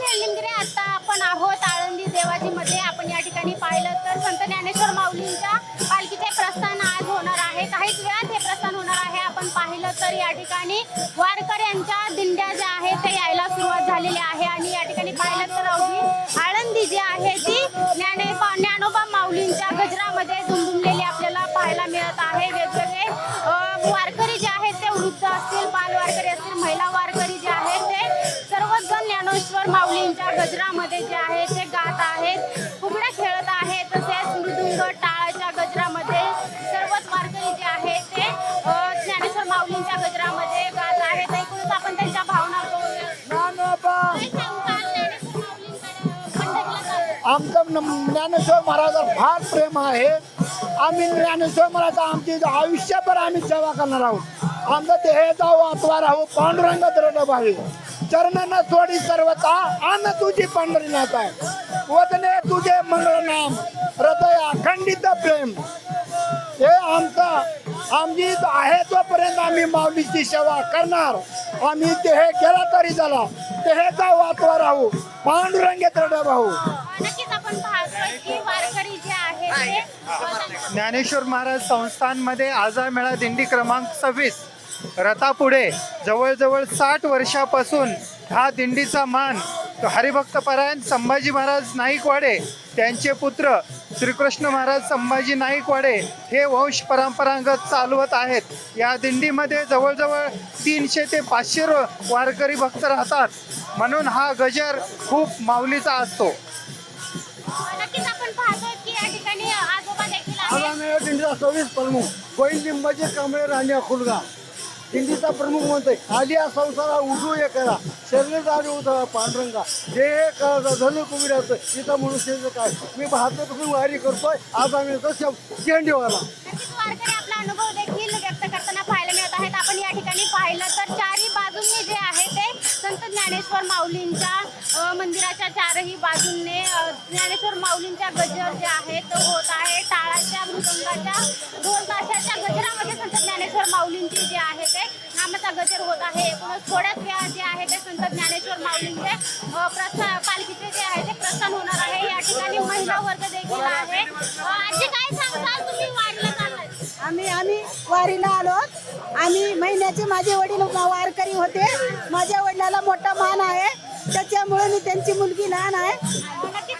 निलगिरे आता आपण आहोत आळंदी देवाजी मध्ये. आपण या ठिकाणी पाहिलं तर संत ज्ञानेश्वर माऊलींच्या पालखीचे प्रस्थान आज होणार आहे. काहीच वेळात हे प्रस्थान होणार आहे. आपण पाहिलं तर या ठिकाणी वारकर यांच्या दिंड्या ज्या आहेत त्या यायला सुरुवात झालेली आहे. आणि या ठिकाणी पाहिलं तर अवघी आळंदी जी आहे ती ज्ञाने ज्ञानोबा माऊलींच्या गजरामध्ये झुंबुमलेली आपल्याला पाहायला मिळत आहे. वेगवेगळे वारकरी जे आहेत ते वृद्ध असतील बालवारकरी गजरामध्ये जे आहे ते गात आहेत. फुगड्या खेळत आहेत तसेच मृदुंग टाळाच्या गजरामध्ये सर्वच वारकरी जे आहेत ते ज्ञानेश्वर माऊलींच्या गजरामध्ये गात आहेत. ऐकूनच आपण त्यांच्या भावना? आमचं ज्ञानेश्वर महाराजावर फार प्रेम आहे. आम्ही ज्ञानेश्वर महाराज आमची आयुष्यभर आम्ही सेवा करणार आहोत. आमचं देह जाऊ आत्वा राहू. पांडुरंग द्रढ आहे चरण सोडी सर्वता अन्न तुझी पंढरीनाथ आहे. वदने तुझे मंगळ नाम. हृदय अखंडित प्रेम. हे आमचं आमची आहे तोपर्यंत आम्ही माऊलीची सेवा करणार. आम्ही देह गेला तरी झाला. देह जाऊ आत्वा राहू. पांडुरंगे द्रढ भाऊ. नक्कीच आपण पाहतोय की वारकरी जे आहेत ते ज्ञानेश्वर महाराज संस्थानमध्ये आजा मेळा दिंडी क्रमांक सव्वीस. रथापुढे जवळजवळ साठ वर्षापासून हा दिंडीचा मान हरिभक्तपरायण संभाजी महाराज नाईकवाडे त्यांचे पुत्र श्रीकृष्ण महाराज संभाजी नाईकवाडे हे वंश परंपरागत चालवत आहेत. या दिंडीमध्ये जवळजवळ तीनशे ते पाचशे रो- वारकरी भक्त राहतात. म्हणून हा गजर खूप माऊलीचा असतो. दिंडीचा सव्वीस प्रमुख गोविंद लिंबाचे कांबळे राणी अकुलगा हिंदीचा प्रमुख म्हणतोय आली या संसारा उजू हे. करा शरीर आली उतरा पांडुरंगा जे हे करा धनु कुबीराचं इथं मनुष्याचं काय? मी बहात्तरपासून वारी करतोय आज आम्ही तसं शेंडीवाला. आपला अनुभव देखील व्यक्त करताना पाहायला मिळत आहेत आपण या ठिकाणी पाहिलं तर चारही बाजूंनी जे आहे ते संत ज्ञानेश्वर माऊलींच्या मंदिराच्या चारही बाजूंनी ज्ञानेश्वर माऊलींच्या गजर जे आहेत तो होत आहे टाळाच्या मृदंगाच्या ढोल आहे एकूणच थोड्याच वेळात जे आहे ते संत ज्ञानेश्वर माऊलींचे प्रस्थान पालखीचे जे आहे ते प्रस्थान होणार आहे. या ठिकाणी महिला वर्ग देखील आहे. आजी काय सांगताल तुम्ही वारीला आम्ही आम्ही वारीला आलो. आम्ही महिन्याचे माझे वडील वारकरी होते. माझ्या वडिलाला मोठा मान आहे. त्याच्यामुळे मी त्यांची मुलगी लहान आहे. नक्कीच